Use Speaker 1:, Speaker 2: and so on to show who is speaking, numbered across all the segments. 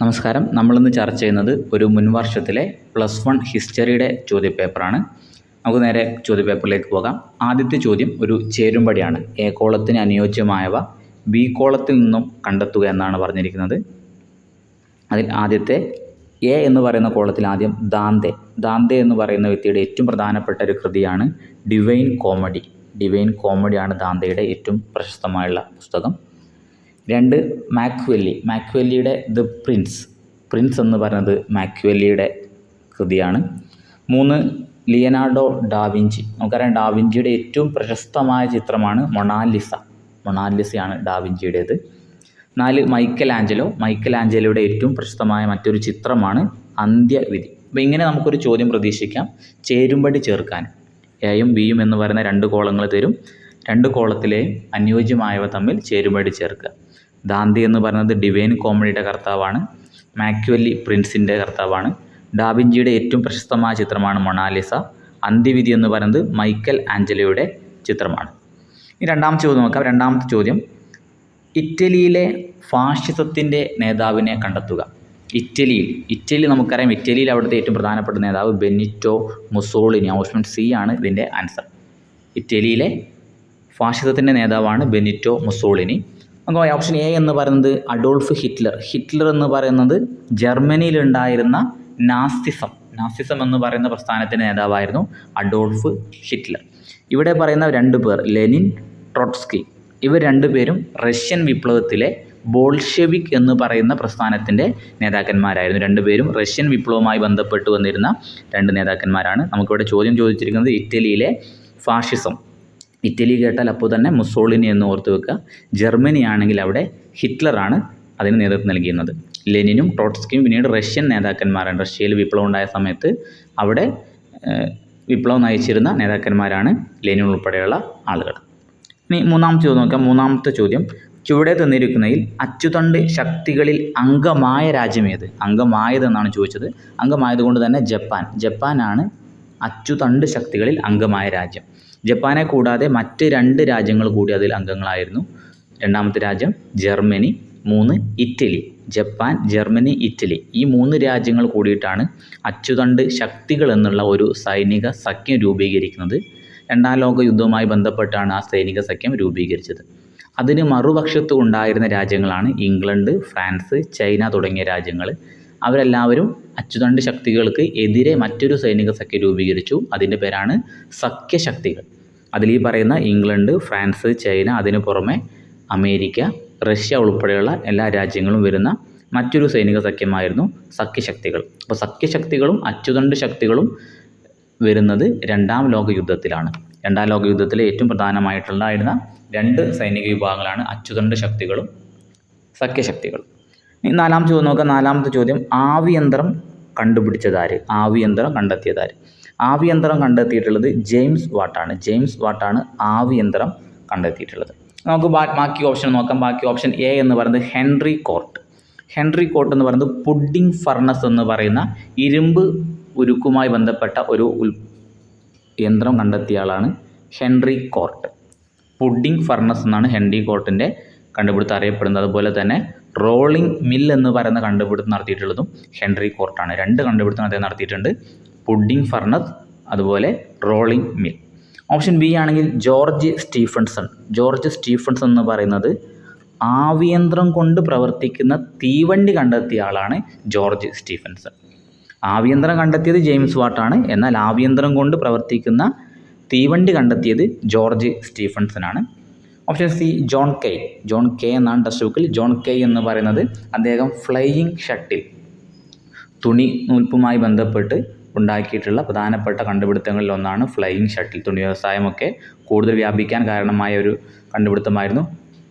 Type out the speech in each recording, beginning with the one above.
Speaker 1: നമസ്കാരം. നമ്മളിന്ന് ചർച്ച ചെയ്യുന്നത് ഒരു മുൻവർഷത്തിലെ പ്ലസ് വൺ ഹിസ്റ്ററിയുടെ ചോദ്യപേപ്പറാണ്. നമുക്ക് നേരെ ചോദ്യപേപ്പറിലേക്ക് പോകാം. ആദ്യത്തെ ചോദ്യം ഒരു ചേരുംപടിയാണ്. എ കോളത്തിന് അനുയോജ്യമായവ ബി കോളത്തിൽ നിന്നും കണ്ടെത്തുക എന്നാണ് പറഞ്ഞിരിക്കുന്നത്. അതിൽ ആദ്യത്തെ എ എന്ന് പറയുന്ന കോളത്തിൽ ആദ്യം ദാന്തെ. ദാന്തെ എന്ന് പറയുന്ന വ്യക്തിയുടെ ഏറ്റവും പ്രധാനപ്പെട്ട ഒരു കൃതിയാണ് ഡിവൈൻ കോമഡി. ഡിവൈൻ കോമഡിയാണ് ദാന്തയുടെ ഏറ്റവും പ്രശസ്തമായുള്ള പുസ്തകം. രണ്ട് മാക്വെല്ലി. മാക്വെല്ലിയുടെ ദ പ്രിൻസ്. പ്രിൻസ് എന്ന് പറയുന്നത് മാക്വെല്ലിയുടെ കൃതിയാണ്. മൂന്ന് ലിയനാർഡോ ഡാവിഞ്ചി നമുക്കറിയാം ഡാവിഞ്ചിയുടെ ഏറ്റവും പ്രശസ്തമായ ചിത്രമാണ് മൊണാലിസ. മൊണാലിസയാണ് ഡാവിഞ്ചിയുടേത് നാല് മൈക്കൽ ആഞ്ചലോ മൈക്കൽ ആഞ്ചലോയുടെ ഏറ്റവും പ്രശസ്തമായ മറ്റൊരു ചിത്രമാണ് അന്ത്യവിധി. അപ്പോൾ ഇങ്ങനെ നമുക്കൊരു ചോദ്യം പ്രതീക്ഷിക്കാം. ചേരുംപടി ചേർക്കാൻ എയും ബിയും എന്ന് പറയുന്ന രണ്ട് കോളങ്ങൾ തരും. രണ്ട് കോളത്തിലെയും അനുയോജ്യമായവ തമ്മിൽ ചേരുംപടി ചേർക്കുക. ദാന്തി എന്ന് പറയുന്നത് ഡിവൈൻ കോമഡിയുടെ കർത്താവാണ്. മാക്യുവല്ലി പ്രിൻസിന്റെ കർത്താവാണ്. ഡാവിഞ്ചിയുടെ ഏറ്റവും പ്രശസ്തമായ ചിത്രമാണ് മൊണാലിസ. അന്ത്യവിധി എന്ന് പറയുന്നത് മൈക്കൽ ആഞ്ചലോയുടെ ചിത്രമാണ്. ഈ രണ്ടാമത്തെ ചോദ്യം നോക്കാം. രണ്ടാമത്തെ ചോദ്യം. ഇറ്റലിയിലെ ഫാഷിസത്തിന്റെ നേതാവിനെ കണ്ടെത്തുക. ഇറ്റലിയിൽ ഇറ്റലി നമുക്കറിയാം. ഇറ്റലിയിൽ അവിടുത്തെ ഏറ്റവും പ്രധാനപ്പെട്ട നേതാവ് ബെന്നിറ്റോ മുസോളിനി. ഓപ്ഷൻ സി ആണ് ഇതിന്റെ ആൻസർ ഇറ്റലിയിലെ ഫാഷിസത്തിന്റെ നേതാവാണ് ബെനിറ്റോ മുസോളിനി. നമുക്ക് ഓപ്ഷൻ എ എന്ന് പറയുന്നത് അഡോൾഫ് ഹിറ്റ്ലർ. ഹിറ്റ്ലർ എന്ന് പറയുന്നത് ജർമ്മനിയിലുണ്ടായിരുന്ന നാസ്തിസം നാസിസം എന്ന് പറയുന്ന പ്രസ്ഥാനത്തിന്റെ നേതാവായിരുന്നു അഡോൾഫ് ഹിറ്റ്ലർ. ഇവിടെ പറയുന്ന രണ്ട് പേർ ലെനിൻ ട്രോട്സ്കി. ഇവർ രണ്ടുപേരും റഷ്യൻ വിപ്ലവത്തിലെ ബോൾഷെവിക് എന്ന് പറയുന്ന പ്രസ്ഥാനത്തിന്റെ നേതാക്കന്മാരായിരുന്നു. രണ്ടുപേരും റഷ്യൻ വിപ്ലവവുമായി ബന്ധപ്പെട്ട് വന്നിരുന്ന രണ്ട് നേതാക്കന്മാരാണ്. നമുക്കിവിടെ ചോദ്യം ചോദിച്ചിരിക്കുന്നത് ഇറ്റലിയിലെ ഫാഷിസം. ഇറ്റലി കേട്ടാൽ അപ്പോൾ തന്നെ മുസോളിനി എന്ന് ഓർത്ത് വെക്കുക. ജർമ്മനി ആണെങ്കിൽ അവിടെ ഹിറ്റ്ലറാണ് അതിന് നേതൃത്വം നൽകിയിരുന്നത്. ലെനിനും ട്രോട്സ്കിയും പിന്നീട് റഷ്യൻ നേതാക്കന്മാരാണ്. റഷ്യയിൽ വിപ്ലവം ഉണ്ടായ സമയത്ത് അവിടെ വിപ്ലവം നയിച്ചിരുന്ന നേതാക്കന്മാരാണ് ലെനിൻ ഉൾപ്പെടെയുള്ള ആളുകൾ. ഇനി മൂന്നാമത്തെ ചോദ്യം നോക്കാം. മൂന്നാമത്തെ ചോദ്യം. ചുവടെ തന്നിരിക്കുന്നതിൽ അച്ചുതണ്ട് ശക്തികളിൽ അംഗമായ രാജ്യം ഏത്? അംഗമായതെന്നാണ് ചോദിച്ചത്. അംഗമായതുകൊണ്ട് തന്നെ ജപ്പാൻ. ജപ്പാനാണ് അച്ചുതണ്ട് ശക്തികളിൽ അംഗമായ രാജ്യം. ജപ്പാനെ കൂടാതെ മറ്റ് രണ്ട് രാജ്യങ്ങൾ കൂടി അതിൽ അംഗങ്ങളായിരുന്നു. രണ്ടാമത്തെ രാജ്യം ജർമ്മനി മൂന്ന് ഇറ്റലി. Japan Germany Italy. ഈ മൂന്ന് രാജ്യങ്ങൾ കൂടിയിട്ടാണ് അച്ചുതണ്ട് ശക്തികൾ എന്നുള്ള ഒരു സൈനിക സഖ്യം രൂപീകരിക്കുന്നത്. രണ്ടാം ലോക യുദ്ധവുമായി ബന്ധപ്പെട്ടാണ് ആ സൈനിക സഖ്യം രൂപീകരിച്ചത്. അതിന് മറുപക്ഷത്ത് ഉണ്ടായിരുന്ന രാജ്യങ്ങളാണ് ഇംഗ്ലണ്ട് ഫ്രാൻസ് ചൈന തുടങ്ങിയ രാജ്യങ്ങൾ. അവരെല്ലാവരും അച്ചുതണ്ട് ശക്തികൾക്ക് എതിരെ മറ്റൊരു സൈനിക സഖ്യ രൂപീകരിച്ചു. അതിന്റെ പേരാണ് സഖ്യശക്തികൾ. അതിൽ ഈ പറയുന്ന ഇംഗ്ലണ്ട് ഫ്രാൻസ് ചൈന അതിനു പുറമെ അമേരിക്ക റഷ്യ ഉൾപ്പെടെയുള്ള എല്ലാ രാജ്യങ്ങളും വരുന്ന മറ്റൊരു സൈനിക സഖ്യമായിരുന്നു സഖ്യശക്തികൾ. അപ്പോൾ സഖ്യശക്തികളും അച്ചുതണ്ട് ശക്തികളും വരുന്നത് രണ്ടാം ലോക യുദ്ധത്തിലാണ് രണ്ടാം ലോക യുദ്ധത്തിലെ ഏറ്റവും പ്രധാനമായിട്ടുണ്ടായിരുന്ന രണ്ട് സൈനിക വിഭാഗങ്ങളാണ് അച്ചുതണ്ട് ശക്തികളും സഖ്യശക്തികളും. നാലാമത്തെ ചോദ്യം നോക്കാം. നാലാമത്തെ ചോദ്യം ആവിയന്ത്രം കണ്ടുപിടിച്ചതാര്? ആവിയന്ത്രം കണ്ടെത്തിയതാര്? ആവിയന്ത്രം കണ്ടെത്തിയിട്ടുള്ളത് ജെയിംസ് വാട്ടാണ്. ജെയിംസ് വാട്ടാണ് ആവിയന്ത്രം കണ്ടെത്തിയിട്ടുള്ളത്. നമുക്ക് ബാക്കി ഓപ്ഷൻ നോക്കാം. ബാക്കി ഓപ്ഷൻ എ എന്ന് പറയുന്നത് ഹെൻറി കോർട്ട്. ഹെൻറി കോർട്ട് എന്ന് പറയുന്നത് പുഡിംഗ് ഫർണസ് എന്ന് പറയുന്ന ഇരുമ്പ് ഉരുക്കുമായി ബന്ധപ്പെട്ട ഒരു യന്ത്രം കണ്ടെത്തിയ ആളാണ് ഹെൻറി കോർട്ട്. പുഡിംഗ് ഫർണസ് എന്നാണ് ഹെൻറി കോർട്ടിന്റെ കണ്ടുപിടുത്തം അറിയപ്പെടുന്നത് അതുപോലെ തന്നെ റോളിംഗ് മിൽ എന്ന് പറയുന്ന കണ്ടുപിടുത്തം നടത്തിയിട്ടുള്ളതും ഹെൻറി കോർട്ടാണ്. രണ്ട് കണ്ടുപിടുത്തം അദ്ദേഹം നടത്തിയിട്ടുണ്ട്. പുഡിംഗ് ഫർണസ് അതുപോലെ റോളിംഗ് മിൽ. ഓപ്ഷൻ ബി ആണെങ്കിൽ ജോർജ് സ്റ്റീഫൻസൺ. ജോർജ് സ്റ്റീഫൻസൺ എന്ന് പറയുന്നത് ആവിയന്ത്രം കൊണ്ട് പ്രവർത്തിക്കുന്ന തീവണ്ടി കണ്ടെത്തിയ ആളാണ് ജോർജ് സ്റ്റീഫൻസൺ. ആവിയന്ത്രം കണ്ടെത്തിയത് ജെയിംസ് വാട്ടാണ്. എന്നാൽ ആവിയന്ത്രം കൊണ്ട് പ്രവർത്തിക്കുന്ന തീവണ്ടി കണ്ടെത്തിയത് ജോർജ് സ്റ്റീഫൻസൺ ആണ്. Option C John Kay John Kay എന്നാണ് ടെക്സ്റ്റ് ബുക്കിൽ ജോൺ കെ എന്ന് പറയുന്നത് അദ്ദേഹം ഫ്ലൈയിങ് ഷട്ടിൽ തുണി നൂൽപ്പുമായി ബന്ധപ്പെട്ട് ഉണ്ടാക്കിയിട്ടുള്ള പ്രധാനപ്പെട്ട കണ്ടുപിടുത്തങ്ങളിൽ ഒന്നാണ് ഫ്ലൈയിങ് ഷട്ടിൽ തുണി വ്യവസായമൊക്കെ കൂടുതൽ വ്യാപിക്കാൻ കാരണമായ ഒരു കണ്ടുപിടുത്തമായിരുന്നു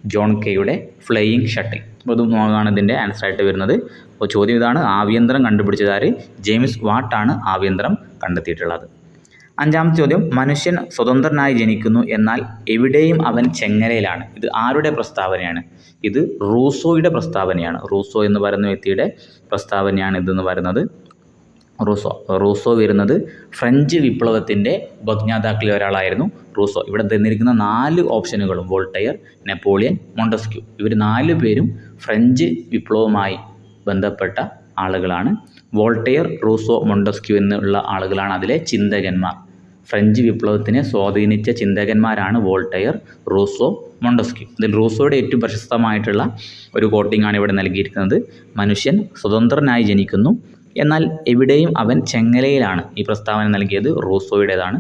Speaker 1: ജോൺ കെയുടെ ഫ്ലൈയിങ് ഷട്ടിൽ അപ്പോൾ ഇത് നോക്കുകയാണ് ഇതിന്റെ ആൻസർ ആയിട്ട് വരുന്നത്. അപ്പോൾ ചോദ്യം ഇതാണ്. ആഭ്യന്തരം കണ്ടുപിടിച്ചതാര്? ജെയിംസ് വാട്ടാണ് ആഭ്യന്തരം കണ്ടെത്തിയിട്ടുള്ളത്? അഞ്ചാമത്തെ ചോദ്യം മനുഷ്യൻ സ്വതന്ത്രനായി ജനിക്കുന്നു എന്നാൽ എവിടെയും അവൻ ചെങ്ങലയിലാണ് ഇത് ആരുടെ പ്രസ്താവനയാണ്? ഇത് റൂസോയുടെ പ്രസ്താവനയാണ്. റൂസോ എന്ന് പറയുന്ന വ്യക്തിയുടെ പ്രസ്താവനയാണ് ഇതെന്ന് പറയുന്നത്. റൂസോ റൂസോ വരുന്നത് ഫ്രഞ്ച് വിപ്ലവത്തിന്റെ ഉപജ്ഞാതാക്കളിൽ ഒരാളായിരുന്നു റൂസോ. ഇവിടെ തന്നിരിക്കുന്ന നാല് ഓപ്ഷനുകളും വോൾട്ടയർ നെപ്പോളിയൻ മോണ്ടസ്ക്യൂ. ഇവർ നാല് പേരും ഫ്രഞ്ച് വിപ്ലവവുമായി ബന്ധപ്പെട്ട ആളുകളാണ്. വോൾട്ടയർ റൂസോ മൊണ്ടസ്ക്യൂ എന്നുള്ള ആളുകളാണ് അതിലെ ചിന്തകന്മാർ. ഫ്രഞ്ച് വിപ്ലവത്തിനെ സ്വാധീനിച്ച ചിന്തകന്മാരാണ് വോൾട്ടയർ റൂസോ മൊണ്ടസ്ക്യൂ ഇതിൽ റൂസോയുടെ ഏറ്റവും പ്രശസ്തമായിട്ടുള്ള ഒരു കോട്ടിംഗ് ആണ് ഇവിടെ നൽകിയിരിക്കുന്നത്. മനുഷ്യൻ സ്വതന്ത്രനായി ജനിക്കുന്നു. എന്നാൽ എവിടെയും അവൻ ചെങ്ങലയിലാണ് ഈ പ്രസ്താവന നൽകിയത് റൂസോയുടേതാണ്.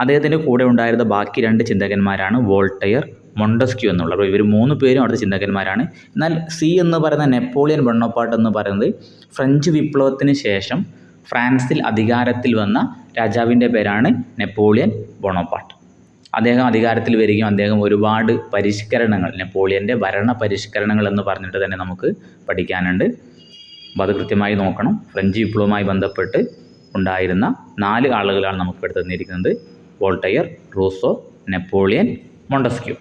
Speaker 1: അദ്ദേഹത്തിന്റെ കൂടെ ഉണ്ടായിരുന്ന ബാക്കി രണ്ട് ചിന്തകന്മാരാണ് വോൾട്ടയർ മൊണ്ടസ്ക്യൂ അപ്പോൾ ഇവർ മൂന്ന് പേരും അവിടുത്തെ ചിന്തകന്മാരാണ്. എന്നാൽ സി എന്ന് പറയുന്ന നെപ്പോളിയൻ വെണ്ണപ്പാട്ട് എന്ന് പറയുന്നത് ഫ്രഞ്ച് വിപ്ലവത്തിന് ശേഷം ഫ്രാൻസിൽ അധികാരത്തിൽ വന്ന രാജാവിന്റെ പേരാണ് നെപ്പോളിയൻ ബൊണപ്പാട്ട് അദ്ദേഹം അധികാരത്തിൽ വരികയും അദ്ദേഹം ഒരുപാട് പരിഷ്കരണങ്ങൾ നെപ്പോളിയന്റെ ഭരണ പരിഷ്കരണങ്ങൾ എന്ന് പറഞ്ഞിട്ട് തന്നെ നമുക്ക് പഠിക്കാനുണ്ട്. അപ്പോൾ അത് കൃത്യമായി നോക്കണം. ഫ്രഞ്ച് വിപ്ലവവുമായി ബന്ധപ്പെട്ട് ഉണ്ടായിരുന്ന നാല് ആളുകളാണ് നമുക്ക് ഇവിടെ തന്നിരിക്കുന്നത്. Voltaire Rousseau Napoleon Montesquieu.